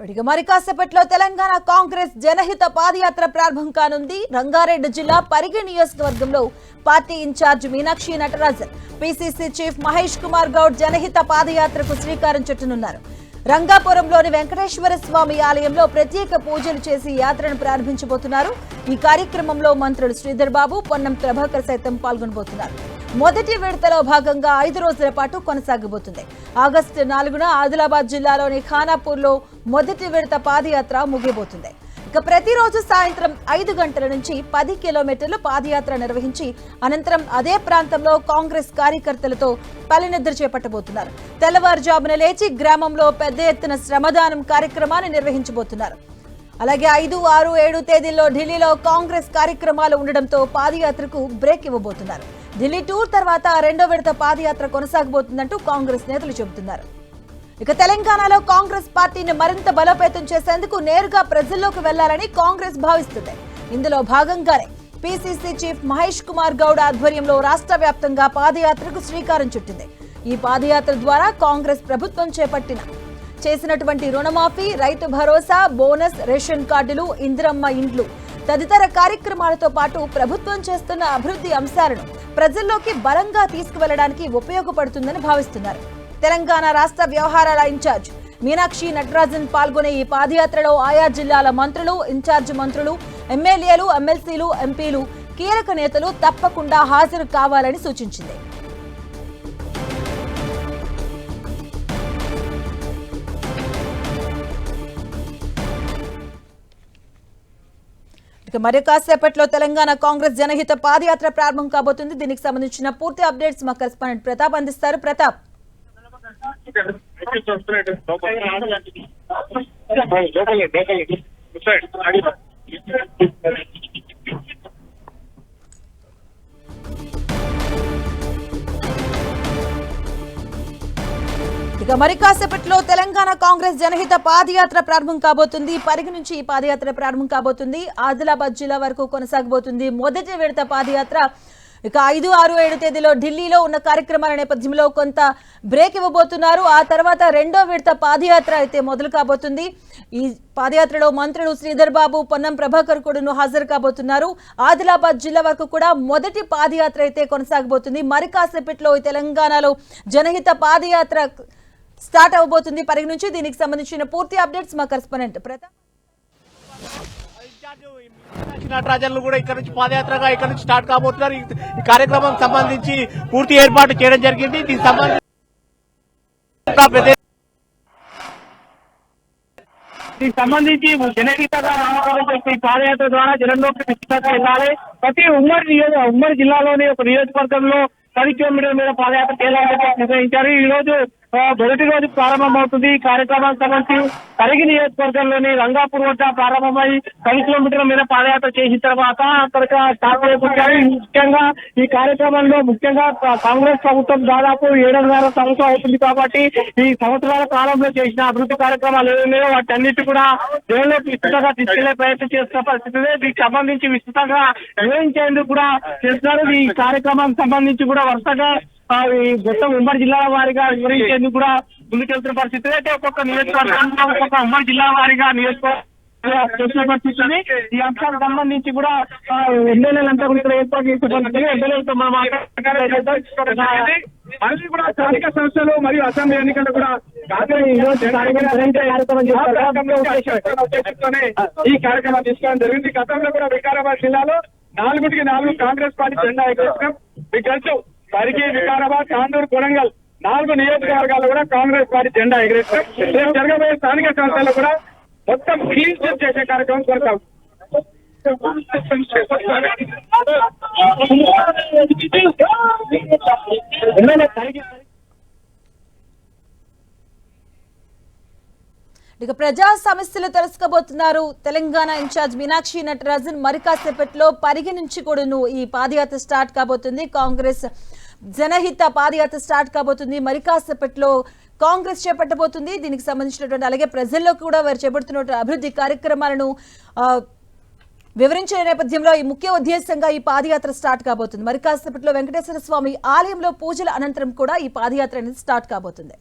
ఇక మరి కాసేపట్లో తెలంగాణ కాంగ్రెస్ జనహిత పాదయాత్ర ప్రారంభం కానుంది. రంగారెడ్డి జిల్లా పరిగి నియోజకవర్గంలో party incharge Meenakshi Natarajan PCC chief Mahesh Kumar Goud జనహిత పాదయాత్రకు శ్రీకారం చుట్టనున్నారు. రంగాపురంలోని వెంకటేశ్వర స్వామి ఆలయంలో ప్రత్యేక పూజలు చేసి యాత్రను ప్రారంభించబోతున్నారు. ఈ కార్యక్రమంలో మంత్రులు శ్రీధర్ బాబు పొన్నం ప్రభాకర్ సైతం పాల్గొనబోతున్నారు. మొదటి విడతలో భాగంగా ఐదు రోజుల పాటు కొనసాగబోతుంది. ఆగస్టు నాలుగున ఆదిలాబాద్ జిల్లాలోని ఖానాపూర్లో మొదటి విడత పాదయాత్ర ముగియబోతుంది. ఇక ప్రతిరోజు సాయంత్రం ఐదు గంటల నుంచి పది కిలోమీటర్లు పాదయాత్ర నిర్వహించి అనంతరం అదే ప్రాంతంలో కాంగ్రెస్ కార్యకర్తలతో పలినిద్ర చేపట్టబోతున్నారు. తెల్లవారుజామున లేచి గ్రామంలో పెద్ద ఎత్తున శ్రమదానం కార్యక్రమాన్ని నిర్వహించబోతున్నారు. అలాగే ఐదు ఆరు ఏడు తేదీల్లో ఢిల్లీలో కాంగ్రెస్ కార్యక్రమాలు ఉండడంతో పాదయాత్రకు బ్రేక్ ఇవ్వబోతున్నారు. ఢిల్లీ టూర్ తర్వాత రెండో విడత పాదయాత్ర కొనసాగబోతుందంటూ కాంగ్రెస్ నేతలు చెబుతున్నారు. ఇక తెలంగాణలో కాంగ్రెస్ పార్టీని మరింత బలోపేతం చేసేందుకు నేరుగా ప్రజల్లోకి వెళ్ళాలని కాంగ్రెస్ భావిస్తుంది. ఇందులో భాగంగానే పిసిసి చీఫ్ మహేష్ కుమార్ గౌడ్ ఆధ్వర్యంలో రాష్ట్ర వ్యాప్తంగా పాదయాత్రకు శ్రీకారం చుట్టింది. ఈ పాదయాత్ర ద్వారా కాంగ్రెస్ ప్రభుత్వం చేపట్టిన చేసినటువంటి రుణమాఫీ రైతు భరోసా బోనస్ రేషన్ కార్డులు ఇందిరమ్మ ఇండ్లు తదితర కార్యక్రమాలతో పాటు ప్రభుత్వం చేస్తున్న అభివృద్ధి అంశాలను ప్రజల్లోకి బలంగా తీసుకువెళ్ళడానికి ఉపయోగపడుతుందని భావిస్తున్నారు. తెలంగాణ రాష్ట్ర వ్యవహారాల ఇన్ఛార్జ్ మీనాక్షి నటరాజన్ పాల్గొనే ఈ పాదయాత్రలో ఆయా జిల్లాల మంత్రులు ఇన్ఛార్జ్ మంత్రులు ఎమ్మెల్యేలు ఎమ్మెల్సీలు ఎంపీలు కీలక నేతలు తప్పకుండా హాజరు కావాలని సూచించింది. ఇక మరి కాసేపట్లో తెలంగాణ కాంగ్రెస్ జనహిత పాదయాత్ర ప్రారంభం కాబోతుంది. దీనికి సంబంధించిన పూర్తి అప్డేట్స్ మా కరెస్పాండెంట్ ప్రతాప్ అందిస్తారు. ప్రతాప్. ఇక మరి కాసేపట్లో తెలంగాణ కాంగ్రెస్ జనహిత పాదయాత్ర ప్రారంభం కాబోతుంది. పరిగి నుంచి ఈ పాదయాత్ర ప్రారంభం కాబోతుంది. ఆదిలాబాద్ జిల్లా వరకు కొనసాగబోతుంది. మొదటి విడత పాదయాత్ర ఇక ఐదు ఆరు ఏడు తేదీలో ఢిల్లీలో ఉన్న కార్యక్రమాల నేపథ్యంలో కొంత బ్రేక్ ఇవ్వబోతున్నారు. ఆ తర్వాత రెండో విడత పాదయాత్ర అయితే మొదలు కాబోతుంది. ఈ పాదయాత్రలో మంత్రులు శ్రీధర్ బాబు పొన్నం ప్రభాకర్ కూడాను హాజరు కాబోతున్నారు. ఆదిలాబాద్ జిల్లా వరకు కూడా మొదటి పాదయాత్ర అయితే కొనసాగబోతుంది. మరి కాసేపట్లో తెలంగాణలో జనహిత పాదయాత్ర స్టార్ట్ అవబోతుంది. పరిగి నుంచి దీనికి సంబంధించిన పూర్తి అప్డేట్స్ మా కరెస్పాండెంట్ ప్రతాప్. నటరాజన్లు కూడా ఇక్కడ నుంచి పాదయాత్రగా ఇక్కడ నుంచి స్టార్ట్ కాబోతున్నారు. ఈ కార్యక్రమం సంబంధించి పూర్తి ఏర్పాటు చేయడం జరిగింది. దీనికి సంబంధించి దీనికి సంబంధించి జనగీతగా నామకరణం ఈ పాదయాత్ర ద్వారా జనంలోకి విస్తృతంగా వెళ్ళాలి. ప్రతి ఉమ్మడి నియోజక ఉమ్మడి జిల్లాలోని ఒక నియోజకవర్గంలో పది కిలోమీటర్ల మీద పాదయాత్ర చేయాలని చెప్పి నిర్ణయించారు. ఈ రోజు మొదటి రోజు ప్రారంభమవుతుంది. ఈ కార్యక్రమానికి సంబంధించి తరిగి నియోజకవర్గంలోని రంగాపూర్ వద్ద ప్రారంభమై పది కిలోమీటర్ల మీద పాదయాత్ర చేసిన తర్వాత అక్కడ స్టార్ట్ అయిపోయాయి ముఖ్యంగా ఈ కార్యక్రమంలో ముఖ్యంగా కాంగ్రెస్ ప్రభుత్వం దాదాపు ఏడున్నర సంవత్సరం అవుతుంది కాబట్టి ఈ సంవత్సరాల కాలంలో చేసిన అభివృద్ధి కార్యక్రమాలు ఏమైనా వాటన్నిటి కూడా జనంలోకి విస్తృతంగా తీసుకెళ్ళే ప్రయత్నం చేస్తున్న పరిస్థితి దీనికి సంబంధించి విస్తృతంగా వివరించేందుకు కూడా చేస్తున్నారు. ఈ కార్యక్రమానికి సంబంధించి కూడా వరుసగా ఈ మొత్తం ఉమ్మడి జిల్లాల వారీగా వివరించేందుకు కూడా ముందుకెళ్తున్న పరిస్థితి. అయితే ఒక్కొక్క నియోజకవర్గంలో ఒక్కొక్క ఉమ్మడి జిల్లా వారీగా నియోజకవర్గం చేసిన పరిస్థితి. ఈ అంశాలకు సంబంధించి కూడా ఎమ్మెల్యేలంతా కూడా ఇక్కడ ఏర్పాటు చేసే పరిస్థితి ఎమ్మెల్యేలతో మనం. మళ్ళీ కూడా స్థానిక సంస్థలు మరియు అసెంబ్లీ ఎన్నికలు కూడా ఈ కార్యక్రమం తీసుకోవడం జరిగింది. గతంలో కూడా వికారాబాద్ జిల్లాలో నాలుగుటికి నాలుగు కాంగ్రెస్ పార్టీ జెండా ఎగరేసినాం. మీకు తెలుసు పరిగి వికారాబాద్ తాండూరు కొడంగల్ నాలుగు నియోజకవర్గాల్లో కూడా కాంగ్రెస్ పార్టీ జెండా ఎగిరేస్తారు రేపు జరగబోయే స్థానిక సంస్థలు కూడా మొత్తం క్లీన్ స్వీప్ చేసే కార్యక్రమం కొనసాగుతుంది. ఎమ్మెల్యే ఇక ప్రజా సమస్యలు తెలుసుకోబోతున్నారు. తెలంగాణ ఇన్ఛార్జ్ మీనాక్షి నటరాజన్ మరికాసేపట్లో పరిగణించి కూడాను ఈ పాదయాత్ర స్టార్ట్ కాబోతుంది. కాంగ్రెస్ జనహిత పాదయాత్ర స్టార్ట్ కాబోతుంది. మరి కాసేపట్లో కాంగ్రెస్ చేపట్టబోతుంది. దీనికి సంబంధించినటువంటి అలాగే ప్రజల్లో కూడా వారు చేపడుతున్నటువంటి అభివృద్ధి కార్యక్రమాలను వివరించిన నేపథ్యంలో ఈ ముఖ్య ఉద్దేశంగా ఈ పాదయాత్ర స్టార్ట్ కాబోతుంది. మరి కాసేపట్లో వెంకటేశ్వర స్వామి ఆలయంలో పూజల అనంతరం కూడా ఈ పాదయాత్ర అనేది స్టార్ట్ కాబోతుంది.